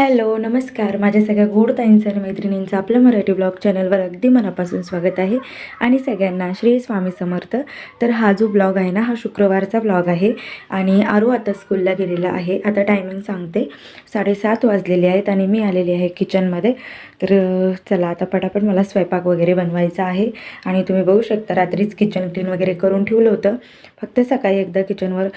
Hello नमस्कार. माझ्या सगळ्या गोड ताईंचं आणि मैत्रिणींचं आपल्या मराठी ब्लॉग चॅनलवर अगदी मनापासून स्वागत आहे. आणि सगळ्यांना श्री स्वामी समर्थ. तर हा जो ब्लॉग आहे ना हा शुक्रवारचा ब्लॉग आहे आणि आरू आता स्कूलला गेलेला आहे. आता टायमिंग सांगते. साडेसात वाजलेले आहेत आणि मी आलेली आहे किचनमध्ये तर चला आता पटापट मला स्वयंपाक वगैरे बनवायचा आहे. आणि तुम्ही बघू शकता रात्रीच किचन क्लीन वगैरे करून ठेवलं होतं. फक्त सकाळी एकदा किचनवर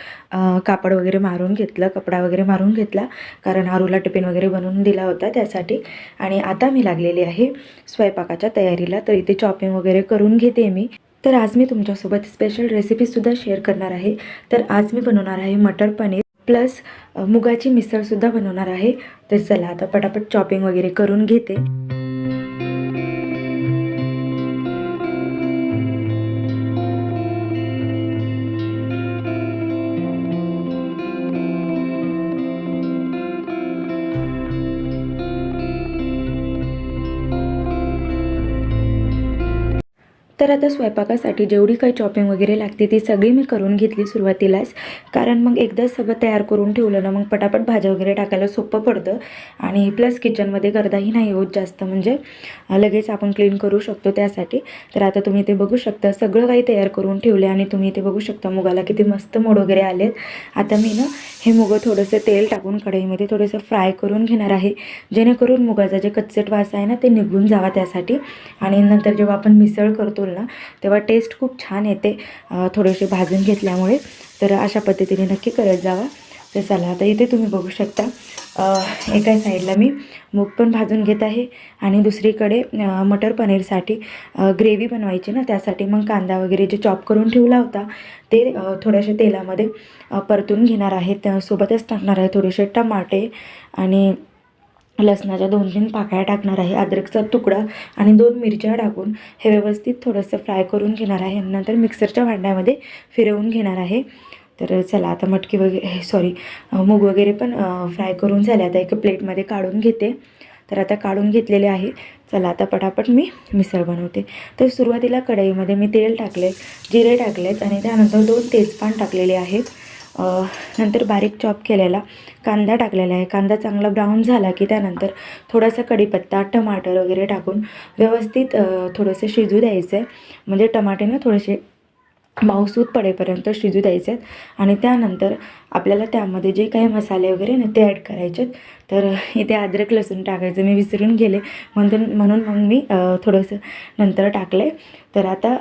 कापड वगैरे मारून घेतलं कपडा वगैरे मारून घेतला. कारण आरूला टिफिन वगैरे बनवून दिला होता त्यासाठी. आणि आता मी लागलेली आहे स्वयंपाकाच्या तयारीला. तर इथे चॉपिंग वगैरे करून घेते मी. तर आज मी तुमच्यासोबत स्पेशल रेसिपीसुद्धा शेअर करणार आहे. तर आज मी बनवणार आहे मटर पनीर प्लस मुगाची मिसळसुद्धा बनवणार आहे. तर चला आता पटापट चॉपिंग वगैरे करून घेते. तर आता स्वयंपाकासाठी जेवढी काही चॉपिंग वगैरे लागते ती सगळी मी करून घेतली सुरुवातीलाच. कारण मग एकदा सगळं तयार करून ठेवलं ना मग पटापट भाज्या वगैरे टाकायला सोपं पडतं. आणि प्लस किचनमध्ये गर्दाही नाही होत जास्त म्हणजे लगेच आपण क्लीन करू शकतो त्यासाठी. तर आता तुम्ही ते बघू शकता सगळं काही तयार करून ठेवले आणि तुम्ही ते बघू शकता मुगाला किती मस्त मोड वगैरे आलेत. आता मी ना हे मुगं थोडंसं तेल टाकून कढईमध्ये थोडंसं फ्राय करून घेणार आहे. जेणेकरून मुगाचा जे कच्चट वास आहे ना ते निघून जावा त्यासाठी. आणि नंतर जेव्हा आपण मिसळ करतो ना तेव्हा टेस्ट खूप छान येते थोडेसे भाजून घेतल्यामुळे. तर अशा पद्धतीने नक्की करत जावा. तर चला आता इथे तुम्ही बघू शकता. एका साईडला मी मूग पण भाजून घेत आहे आणि दुसरीकडे मटर पनीरसाठी ग्रेव्ही बनवायची ना त्यासाठी मग कांदा वगैरे जे चॉप करून ठेवला होता ते थोड्याशा तेलामध्ये परतून घेणार आहे. त्या सोबतच टाकणार आहे थोडेसे टमाटे आणि लसणाच्या दोन तीन पाकळ्या टाकणार आहे. अद्रकचा तुकडा आणि दोन मिरच्या टाकून हे व्यवस्थित थोडंसं फ्राय करून घेणार आहे. नंतर मिक्सरच्या भांड्यामध्ये फिरवून घेणार आहे. तर चला आता मटकी वगैरे सॉरी मूग वगैरे पण फ्राय करून झाले. आता एका प्लेटमध्ये काढून घेते. तर आता काढून घेतलेले आहे. चला आता पटापट मी मिसळ बनवते. तर सुरुवातीला कढईमध्ये मी तेल टाकले जिरे टाकलेत आणि त्यानंतर दोन तेजपान टाकलेले आहेत. नंतर बारीक चॉप केलेला कांदा टाकलेला आहे. कांदा चांगला ब्राऊन झाला की त्यानंतर थोडासा कढीपत्ता टमाटर वगैरे टाकून व्यवस्थित थोडंसं शिजू द्यायचं आहे म्हणजे टमाटेनं थोडेसे थोडेसे माऊसूत पडेपर्यंत शिजू द्यायचे आहेत आणि त्यानंतर आपल्याला त्यामध्ये जे काही मसाले वगैरे ना ते ॲड करायचे आहेत तर इथे अद्रक लसूण टाकायचं. मी विसरून गेले. म्हणून म्हणून मग मी थोडंसं नंतर टाकलं तर आता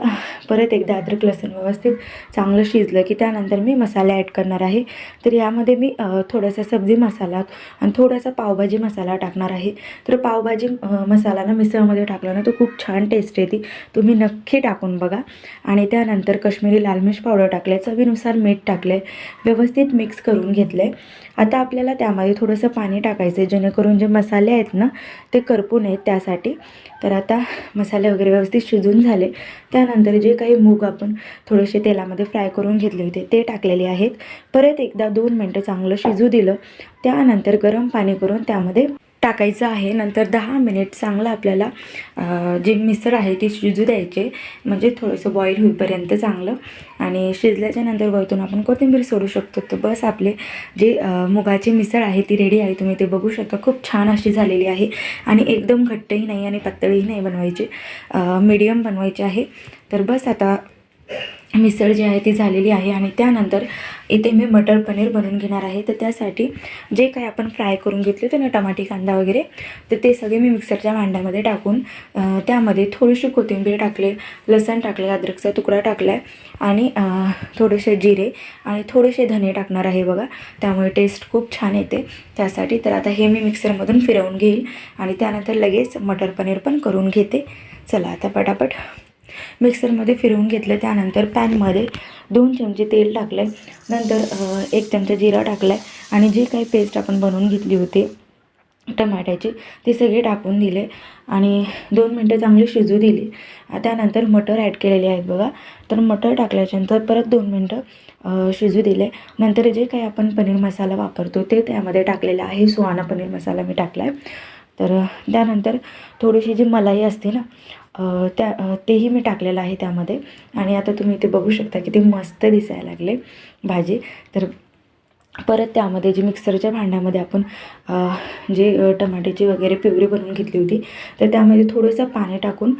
परत एकदा अद्रक लसूण व्यवस्थित चांगलं शिजलं की त्यानंतर मी मसाला ॲड करणार आहे. तर यामध्ये मी थोडासा सब्जी मसाला आणि थोडासा पावभाजी मसाला टाकणार आहे. तर पावभाजी मसाला ना मिसळमध्ये टाकला ना तो खूप छान टेस्ट येते. तुम्ही नक्की टाकून बघा. आणि त्यानंतर कश्मीरी लाल मिर्च पावडर टाकले चवीनुसार मीठ टाकले व्यवस्थित मिक्स करून घेतले आता आपल्याला त्यामध्ये थोडंसं पाणी टाकायचे जेणेकरून जे मसाले आहेत ना ते करपू नयेत त्यासाठी. तर आता मसाले वगैरे व्यवस्थित शिजून झाले. त्यानंतर जे काही मूग आपण थोडेसे तेलामध्ये फ्राय करून घेतले होते ते टाकलेले आहेत. परत एकदा दोन मिनटं चांगलं शिजू दिलं. त्यानंतर गरम पाणी करून त्यामध्ये टाकायचं आहे. नंतर दहा मिनिट चांगलं आपल्याला जे मिसळ आहे ती शिजू द्यायचे. म्हणजे थोडंसं बॉईल होईपर्यंत चांगलं. आणि शिजल्याच्या नंतर वरतून आपण कोथिंबीर सोडू शकतो. तर बस आपले जे मुगाची मिसळ आहे ती रेडी आहे. तुम्ही ते बघू शकता. खूप छान अशी झालेली आहे. आणि एकदम घट्टही नाही आणि पातळीही नाही बनवायची. मीडियम बनवायची आहे. तर बस आता मिसळ जी आहे ती झालेली आहे आणि त्यानंतर इथे मी मटर पनीर बनवून घेणार आहे. तर त्यासाठी जे काही आपण फ्राय करून घेतले होते ना टमाटी कांदा वगैरे तर ते सगळे मी मिक्सरच्या भांड्यामध्ये टाकून त्यामध्ये थोडीशी कोथिंबीर टाकले लसण टाकले अद्रकचा तुकडा टाकला आहे आणि थोडेसे जिरे आणि थोडेसे धने टाकणार आहे बघा. त्यामुळे टेस्ट खूप छान येते. त्यासाठी तर आता हे मी मिक्सरमधून फिरवून घेईल आणि त्यानंतर लगेच मटर पनीर पण करून घेते. चला आता पटापट मिक्सरमध्ये फिरवून घेतलं. त्यानंतर पॅनमध्ये दोन चमचे तेल टाकलं नंतर एक चमचा जिरा टाकला आणि जी काही पेस्ट आपण बनवून घेतली होती टमाट्याची ते सगळे टाकून दिले. आणि दोन मिनटं चांगली शिजू दिली. त्यानंतर मटर ॲड केलेले आहेत बघा. तर मटर टाकल्याच्यानंतर परत दोन मिनटं शिजू दिले. नंतर जे काही आपण पनीर मसाला वापरतो ते त्यामध्ये टाकलेलं आहे. सुहाना पनीर मसाला मी टाकला आहे तर त्यानंतर थोडीशी जी मलाई असते ना त्या तेही मी टाकलेलं आहे त्यामध्ये. आणि आता तुम्ही ते बघू शकता किती मस्त दिसायला लागले भाजी. तर परत त्यामध्ये जे मिक्सरच्या भांड्यामध्ये आपण जे टमाट्याची वगैरे पिवरी बनवून घेतली होती तर त्यामध्ये थोडंसं पाणी टाकून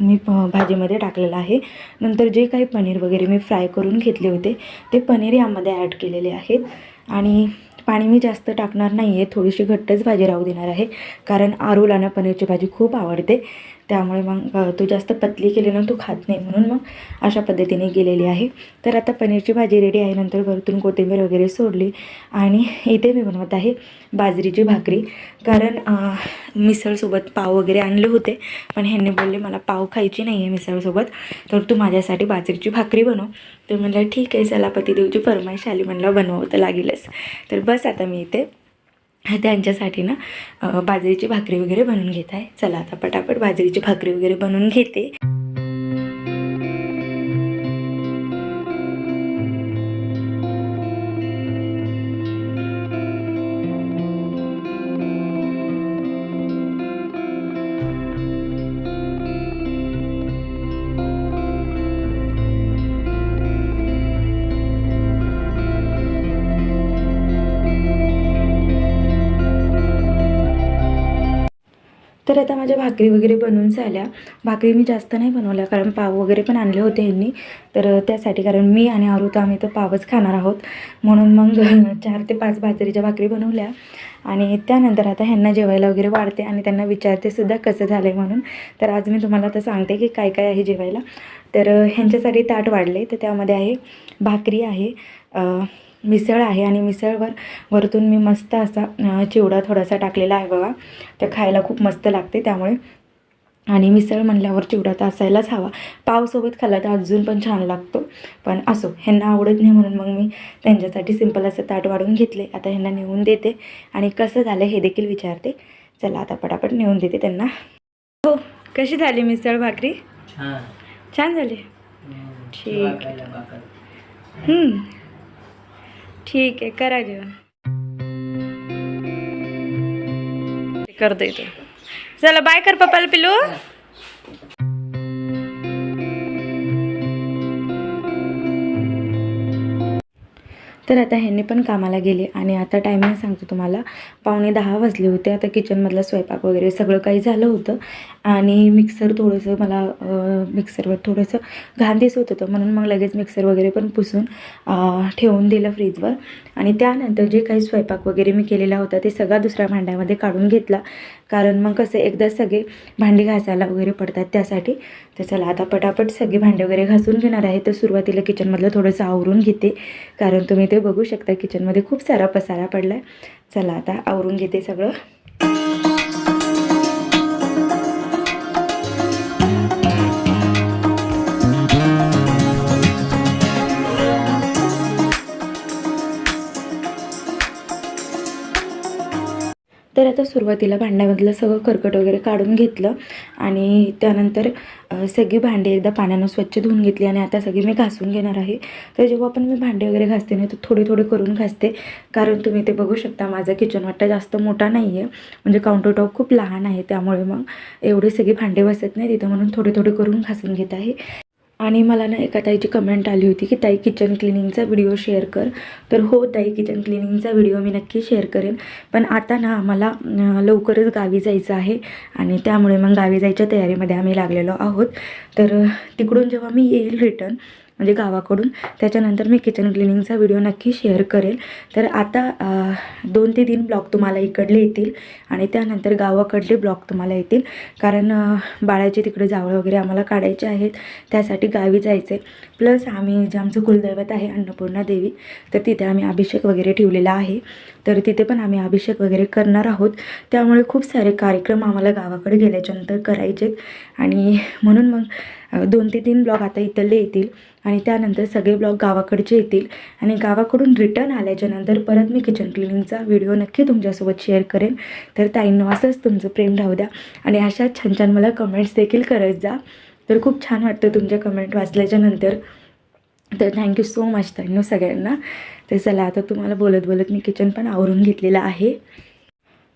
मी प भाजीमध्ये टाकलेलं आहे. नंतर जे काही पनीर वगैरे मी फ्राय करून घेतले होते ते पनीर यामध्ये ॲड केलेले आहेत. आणि पाणी मी जास्त टाकणार नाही आहे थोडीशी घट्टच भाजी राहू देणार आहे. कारण आरूला ना पनीरची भाजी खूप आवडते. त्यामुळे मग तू जास्त पतली केली ना तू खात नाही म्हणून मग अशा पद्धतीने गेलेली आहे. तर आता पनीरची भाजी रेडी आहे नंतर वरतून कोथिंबीर वगैरे सोडली आणि इथे मी बनवत आहे बाजरीची भाकरी. कारण मिसळसोबत पाव वगैरे आणले होते पण ह्यांनी बोलले मला पाव खायची नाही आहे मिसळसोबत तर तू माझ्यासाठी बाजरीची भाकरी बनव. तर म्हणलं ठीक आहे चला पतिदेवची फरमाईश आली. म्हणलं बनवतं लागेलच. तर बस आता मी इथे त्यांच्यासाठी ना बाजरीची भाकरी वगैरे बनवून घेत आहे. चला आता पटापट बाजरीची भाकरी वगैरे बनवून घेते. तर आता माझ्या भाकरी वगैरे बनवून झाल्या. भाकरी मी जास्त नाही बनवल्या कारण पाव वगैरे पण आणले होते यांनी. तर त्यासाठी कारण मी आणि आरू आम्ही तर पावच खाणार आहोत. म्हणून मग चार ते पाच बाजरीच्या भाकरी बनवल्या. आणि त्यानंतर आता ह्यांना जेवायला वगैरे वाढते आणि त्यांना विचारते सुद्धा कसं झालं आहे म्हणून. तर आज मी तुम्हाला आता सांगते की काय काय आहे जेवायला. तर ह्यांच्यासाठी ताट वाढले तर त्यामध्ये आहे भाकरी आहे मिसळ आहे आणि मिसळवर वरतून मी मस्त असा चिवडा थोडासा टाकलेला आहे बघा. ते खायला खूप मस्त लागते त्यामुळे. आणि मिसळ म्हणल्यावर चिवडा तर असायलाच हवा. पावसोबत खाल्ला तर अजून पण छान लागतो. पण असो ह्यांना आवडत नाही म्हणून मग मी त्यांच्यासाठी सिंपल असं ताट वाढून घेतले. आता ह्यांना नेऊन देते आणि कसं झालं हे देखील विचारते. चला आता पटापट नेऊन देते त्यांना. हो कशी झाली मिसळ भाकरी? छान. झाली? ठीक. शिवाय खायला भाकर. हम्म. ठीक आहे करा जेवण. कर इथे चला बाय कर पप्पाला पिलू तर आता ह्यांनी पण कामाला गेले आणि आता टायमिंग सांगतो तुम्हाला. पावणे दहा वाजले होते आता किचनमधला स्वयंपाक वगैरे सगळं काही झालं होतं. आणि मिक्सर थोडंसं मला मिक्सरवर थोडंसं घाण दिसत होतं. म्हणून मग लगेच मिक्सर वगैरे पण पुसून ठेवून दिलं फ्रीजवर आणि त्यानंतर जे काही स्वयंपाक वगैरे मी केलेला होता ते सगळा दुसऱ्या भांड्यामध्ये काढून घेतला. कारण मग कसं एकदा सगळे भांडी घासायला वगैरे पडतात त्यासाठी. तर चला आता पटापट सगळे भांडे वगैरे घासून घेणार आहे. तर सुरुवातीला किचनमधलं थोडंसं आवरून घेते. कारण तुम्ही ते बघू शकता किचनमध्ये खूप सारा पसारा पडला आहे चला आता आवरून घेते सगळं. तर आता सुरुवातीला भांड्यामधलं सगळं कर्कट वगैरे काढून घेतलं आणि त्यानंतर सगळी भांडी एकदा पाण्यानं स्वच्छ धुवून घेतली आणि आता सगळी मी घासून घेणार आहे. तर जेव्हा पण मी भांडे वगैरे घासते ना तर थोडे थोडे करून घासते. कारण तुम्ही ते बघू शकता माझा किचन वाटा जास्त मोठा नाही आहे म्हणजे काउंटर टॉप खूप लहान आहे त्यामुळे मग एवढे सगळी भांडे बसत नाही तिथं म्हणून थोडे थोडे करून घासून घेत आहे. आणि मला ना एका ताईची कमेंट आली होती की ताई किचन क्लिनिंगचा व्हिडिओ शेअर कर. तर हो ताई किचन क्लिनिंगचा व्हिडिओ मी नक्की शेअर करेन. पण आता ना आम्हाला लवकरच गावी जायचं आहे आणि त्यामुळे मग गावी जायच्या तयारीमध्ये आम्ही लागलेलो आहोत. तर तिकडून जेव्हा मी येईल रिटर्न म्हणजे गावाकडून. त्याच्यानंतर मी किचन क्लिनिंगचा व्हिडिओ नक्की शेअर करेल. तर आता दोन ते तीन ब्लॉग तुम्हाला इकडले येतील आणि त्यानंतर गावाकडले ब्लॉग तुम्हाला येतील. कारण बाळाचे तिकडे जावळ वगैरे आम्हाला काढायचे आहेत. त्यासाठी गावी जायचे प्लस आम्ही जे आमचं कुलदैवत आहे अन्नपूर्णा देवी तर तिथे आम्ही अभिषेक वगैरे ठेवलेला आहे. तर तिथे पण आम्ही अभिषेक वगैरे करणार आहोत. त्यामुळे खूप सारे कार्यक्रम आम्हाला गावाकडे गेल्याच्यानंतर करायचे आहेत आणि म्हणून मग दोन ते तीन ब्लॉग आता इथले येतील. आणि त्यानंतर सगळे ब्लॉग गावाकडचे येतील. आणि गावाकडून रिटर्न आल्याच्यानंतर परत मी किचन क्लिनिंगचा व्हिडिओ नक्की तुमच्यासोबत शेअर करेन. तर ताईंनो असंच तुमचं प्रेम राहू द्या. आणि अशा छान छान मला कमेंट्स देखील करत जा. तर खूप छान वाटतं तुमच्या कमेंट वाचल्याच्या नंतर. तर थँक्यू सो मच ताईंनो सगळ्यांना. तर चला आता तुम्हाला बोलत बोलत मी किचन पण आवरून घेतलेलं आहे.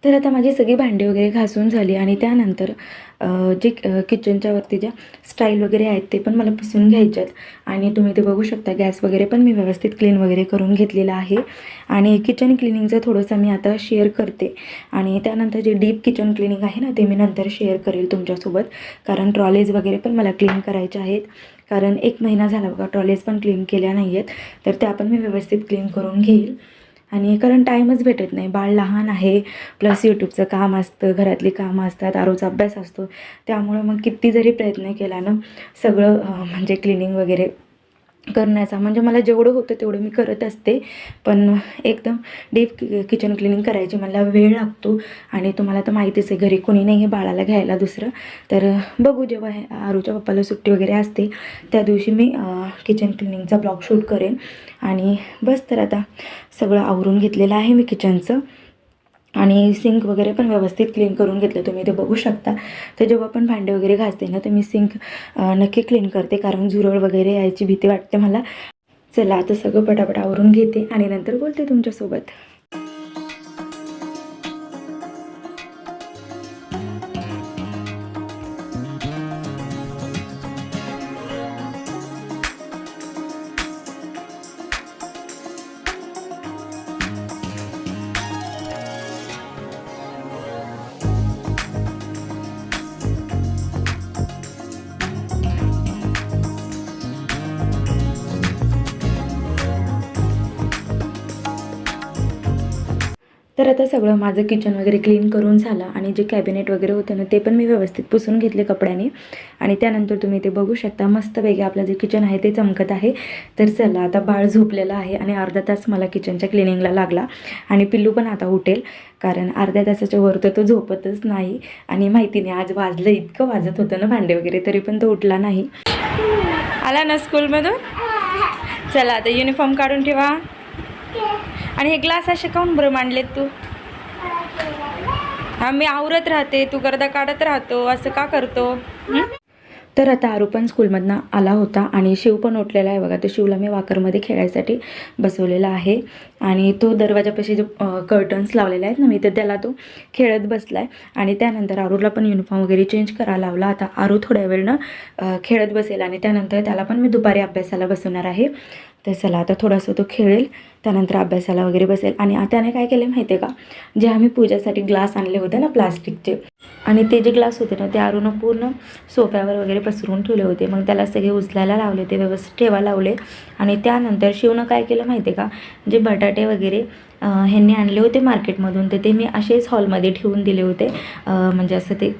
तर आता माझी सगळी भांडी वगैरे घासून झाली आणि त्यानंतर जे किचनच्या वरती ज्या स्टाईल वगैरे आहेत ते पण मला पुसून घ्यायच्यात. आणि तुम्ही ते बघू शकता गॅस वगैरे पण मी व्यवस्थित क्लीन वगैरे करून घेतलेला आहे. आणि किचन क्लिनिंगचं थोडंसं मी आता शेअर करते. आणि त्यानंतर जे डीप किचन क्लिनिंग आहे ना ते मी नंतर शेअर करेल तुमच्यासोबत. कारण ट्रॉलेज वगैरे पण मला क्लीन करायचे आहेत. कारण एक महिना झाला बघा ट्रॉलेज पण क्लीन केल्या नाही आहेत तर त्या पण मी व्यवस्थित क्लीन करून घेईल. आणि कारण टाईमच भेटत नाही. बाळ लहान आहे प्लस यूट्यूबचं काम असतं घरातली कामं असतात आरोचा अभ्यास असतो. त्यामुळं मग किती जरी प्रयत्न केला ना सगळं म्हणजे क्लिनिंग वगैरे करण्याचा. म्हणजे मला जेवढं होतं तेवढं मी करत असते. पण एकदम डीप किचन क्लिनिंग करायची मला वेळ लागतो आणि तुम्हाला तर माहितीच आहे घरी कोणी नाही आहे बाळाला घ्यायला दुसरं. तर बघू जेव्हा हे आरूच्या पप्पाला सुट्टी वगैरे असते त्या दिवशी मी किचन क्लिनिंगचा ब्लॉग शूट करेन. आणि बस तर आता सगळं आवरून घेतलेलं आहे मी किचनचं. आणि सिंक वगैरे पण व्यवस्थित क्लीन करून घेतलं. तुम्ही ते बघू शकता. तर जेव्हा पण भांडे वगैरे घासते ना तर मी सिंक नक्की क्लीन करते. कारण झुरळ वगैरे यायची भीती वाटते मला. चला आता सगळं पटापट आवरून घेते आणि नंतर बोलते तुमच्यासोबत. तर आता सगळं माझं किचन वगैरे क्लीन करून झालं आणि जे कॅबिनेट वगैरे होतं ना ते पण मी व्यवस्थित पुसून घेतले कपड्याने. आणि त्यानंतर तुम्ही ते बघू शकता मस्तपैकी आपलं जे किचन आहे ते चमकत आहे. तर चला आता बाळ झोपलेलं आहे आणि अर्धा तास मला किचनच्या क्लिनिंगला लागला. आणि पिल्लू पण आता उठेल कारण अर्ध्या तासाच्या वर तर तो झोपतच नाही. आणि माहिती नाही आज वाजलं इतकं वाजत होतं ना भांडे वगैरे तरी पण तो उठला नाही. आला ना स्कूलमधून चला आता युनिफॉर्म काढून ठेवा. आणि हे ग्लास असे काऊन बरं मांडलेत तू? हा मी आवरत राहते तू गर्दा काढत राहतो असं का करतो? तर आता आरू पण स्कूलमधनं आला होता आणि शिव पण उठलेला आहे बघा. तो शिवला मी वाकरमध्ये खेळायसाठी बसवलेला आहे. आणि तो दरवाजापाशी जे कर्टन्स लावलेले आहेत ना मी तर त्याला तो खेळत बसला आहे आणि त्यानंतर आरूला पण युनिफॉर्म वगैरे चेंज करायला लावला. आता आरू थोड्या वेळनं खेळत बसेल आणि त्यानंतर त्याला पण मी दुपारी अभ्यासाला बसवणार आहे. तर चला आता थोडासा तो खेळेल त्यानंतर अभ्यासाला वगैरे बसेल. आणि त्याने काय केलं माहिती आहे का? जे आम्ही पूजासाठी ग्लास आणले होते ना प्लास्टिकचे आणि ते जे ग्लास होते ना ते अरुण पूर्ण सोफ्यावर वगैरे पसरून ठेवले होते. मग त्याला सगळे उचलायला लावले ते व्यवस्थित ठेवायला लावले. आणि त्यानंतर शिवनं काय केलं माहिती आहे का? जे बटाटे वगैरे ह्यांनी आणले होते मार्केटमधून तर ते मी असेच हॉलमध्ये ठेवून दिले होते. म्हणजे असं ते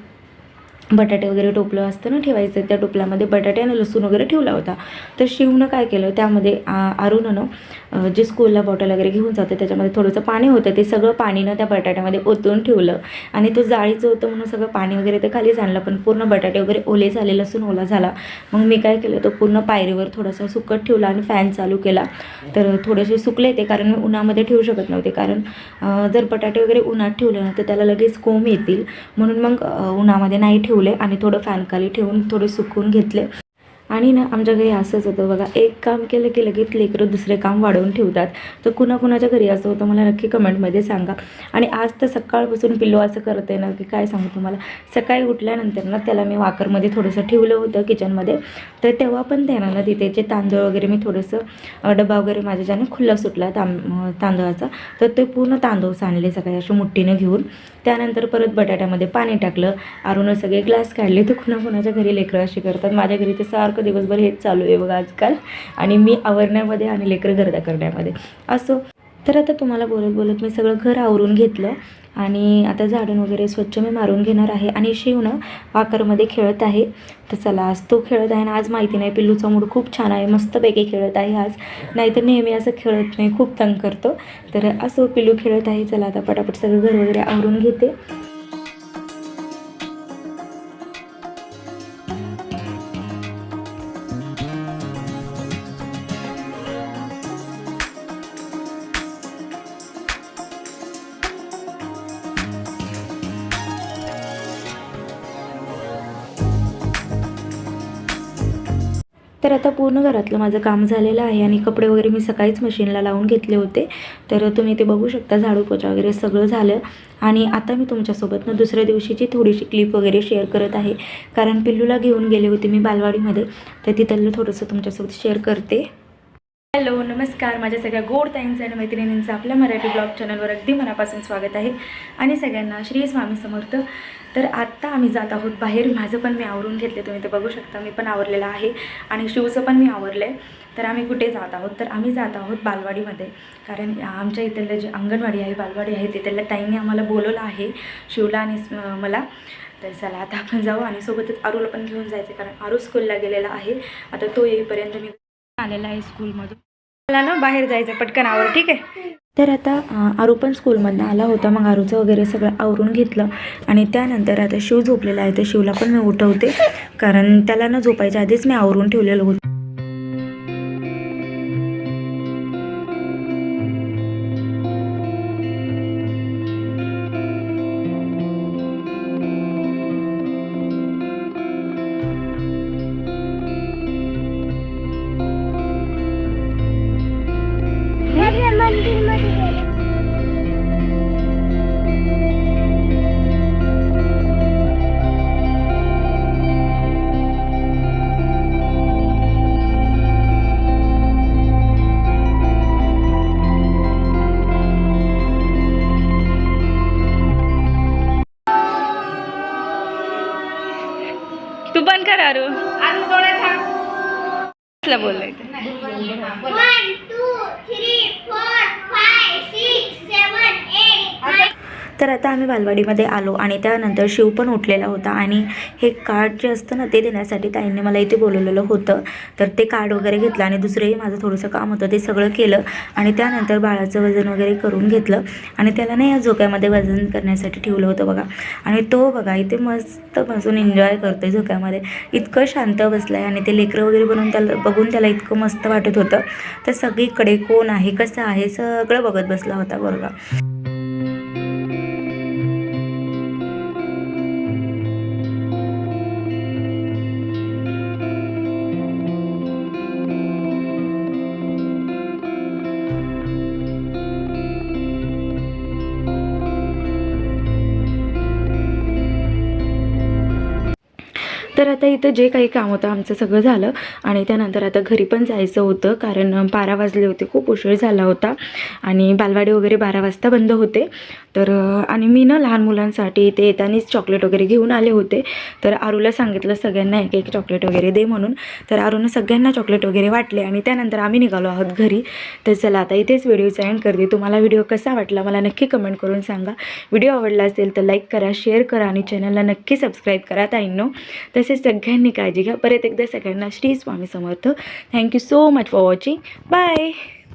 बटाटे वगैरे टोपलं असतं ना ठेवायचं त्या टोपल्यामध्ये बटाटे आणि लसूण वगैरे ठेवला होता. तर शिवनं काय केलं त्यामध्ये आ- अरुणनं जे स्कूलला बॉटल वगैरे घेऊन जातं त्याच्यामध्ये थोडंसं पाणी होतं ते सगळं पाणीनं त्या बटाट्यामध्ये ओतून ठेवलं. आणि तो जाळीचं होतं म्हणून सगळं पाणी वगैरे ते खाली आणलं पण पूर्ण बटाटे वगैरे ओले झाले लसूण ओला झाला. मग मी काय केलं तो पूर्ण पायरीवर थोडासा सुकट ठेवला आणि फॅन चालू केला. तर थोडेसे सुकले ते कारण मी उन्हामध्ये ठेवू शकत नव्हते. कारण जर बटाटे वगैरे उन्हात ठेवले ना तर त्याला लगेच कोंब येतील. म्हणून मग उन्हामध्ये नाही ठेवले आणि थोडं फॅनखाली ठेवून थोडे सुकून घेतले. आणि ना आमच्या घरी असंच होतं बघा एक काम केलं की लगेच लेकरं दुसरे काम वाढवून ठेवतात. तर कुणाकुणाच्या घरी असं होतं मला नक्की कमेंटमध्ये सांगा. आणि आज तर सकाळपासून पिल्लो असं करत आहे ना की काय सांगू तुम्हाला. सकाळी उठल्यानंतर ना त्याला मी वाकरमध्ये थोडंसं ठेवलं होतं किचनमध्ये. तर तेव्हा पण त्यानं ना तिथे जे तांदूळ वगैरे मी थोडंसं डबा वगैरे माझ्याच्याने खुल्ला सुटला तां तांदळाचा. तर ते पूर्ण तांदूळ सांडले सकाळी अशी मुठ्ठीनं घेऊन. त्यानंतर परत बटाट्यामध्ये पाणी टाकलं. अरुण सगळे ग्लास काढले. तर कुणाकुणाच्या घरी लेकरं अशी करतात. माझ्या घरी ते सारखं दिवसभर हेच चालू आहे बघा आजकाल. आणि मी आवरण्यामध्ये आणि लेकरं गर्दा करण्यामध्ये. असो तर आता तुम्हाला बोलत बोलत मी सगळं घर आवरून घेतलं आणि आता झाडून वगैरे स्वच्छ मी मारून घेणार आहे आणि शिवणं वाकरमध्ये खेळत आहे. तर चला आज तो खेळत आहे ना आज माहिती नाही पिल्लूचा मूड खूप छान आहे मस्तपैकी खेळत आहे आज. नाहीतर नेहमी असं खेळत नाही खूप तंग करतो. तर असं पिल्लू खेळत आहे चला आता पटापट सगळं घर वगैरे आवरून घेते. तर आता पूर्ण घरातलं माझं काम झालेलं आहे आणि कपडे वगैरे मी सकाळीच मशीनला लावून घेतले होते. तर तुम्ही ते बघू शकता झाडू पोछा वगैरे सगळं झालं. आणि आता मी तुमच्यासोबत ना दुसऱ्या दिवशीची थोडीशी क्लिप वगैरे शेअर करत आहे. कारण पिल्लूला घेऊन गेले होते मी बालवाडीमध्ये. तर तिथलं थोडंसं तुमच्यासोबत शेअर करते. हॅलो नमस्कार. माझ्या सगळ्या गोड ताईंचं आणि मैत्रिणींचं आपल्या मराठी ब्लॉग चॅनलवर अगदी मनापासून स्वागत आहे. आणि सगळ्यांना श्री स्वामी समर्थ. तर आत्ता आम्ही जात आहोत बाहेर. माझं पण मी आवरून घेतले तुम्ही ते बघू शकता मी पण आवरलेलं आहे. आणि शिवचं पण मी आवरलं आहे तर आम्ही कुठे जात आहोत? तर आम्ही जात आहोत बालवाडीमध्ये. कारण आमच्या इथलं जे अंगणवाडी आहे बालवाडी आहे तिथल्या ताईंनी आम्हाला बोलवलं आहे शिवला आणि मला. तर चला आता आपण जाऊ आणि सोबतच आरूला पण घेऊन जायचं. कारण आरू स्कूलला गेलेला आहे. आता तो येईपर्यंत मी आलेला आहे स्कूलमधून. मला ना बाहेर जायचं पटकन आवर ठीक आहे? तर आता आरू पण स्कूलमधनं आला होता. मग आरूचं वगैरे सगळं आवरून घेतलं. आणि त्यानंतर आता शिव झोपलेला आहे. तर शिवला पण मी उठवते. कारण त्याला ना झोपायच्या आधीच मी आवरून ठेवलेलं होतं. तू? पण कर तर आता आम्ही बालवाडीमध्ये आलो आणि त्यानंतर शिव पण उठलेला होता आणि हे कार्ड जे असतं ना ते देण्यासाठी ताईंनी मला इथे बोलवलेलं होतं. तर ते कार्ड वगैरे घेतलं आणि दुसरंही माझं थोडंसं काम होतं ते सगळं केलं आणि त्यानंतर बाळाचं वजन वगैरे करून घेतलं आणि त्याला नाही या झोक्यामध्ये वजन करण्यासाठी ठेवलं होतं बघा. आणि तो बघा इथे मस्त बसून एन्जॉय करतोय झोक्यामध्ये. इतकं शांत बसलं आहे आणि ते लेकरं वगैरे बनवून त्याला बघून त्याला इतकं मस्त वाटत होतं. तर सगळीकडे कोण आहे कसं आहे सगळं बघत बसला होता बरं आता इथं जे काही काम होतं आमचं सगळं झालं. आणि त्यानंतर आता घरी पण जायचं होतं कारण बारा वाजले होते. खूप उशीर झाला होता. आणि बालवाडी वगैरे बारा वाजता बंद होते. तर आणि मी ना लहान मुलांसाठी इथे येतानीच चॉकलेट वगैरे घेऊन आले होते. तर आरूला सांगितलं सगळ्यांना एक एक चॉकलेट वगैरे दे म्हणून. तर आरूनं सगळ्यांना चॉकलेट वगैरे वाटले. आणि त्यानंतर आम्ही निघालो आहोत घरी. तर चला आता इथेच व्हिडिओचा एंड करते. तुम्हाला व्हिडिओ कसा वाटला मला नक्की कमेंट करून सांगा. व्हिडिओ आवडला असेल तर लाईक करा शेअर करा आणि चॅनलला नक्की सबस्क्राईब करा ताईंनो. तसेच सगळ्यांनी काळजी घ्या. परत एकदा सगळ्यांना Shri Swami Samarth thank you so much for watching bye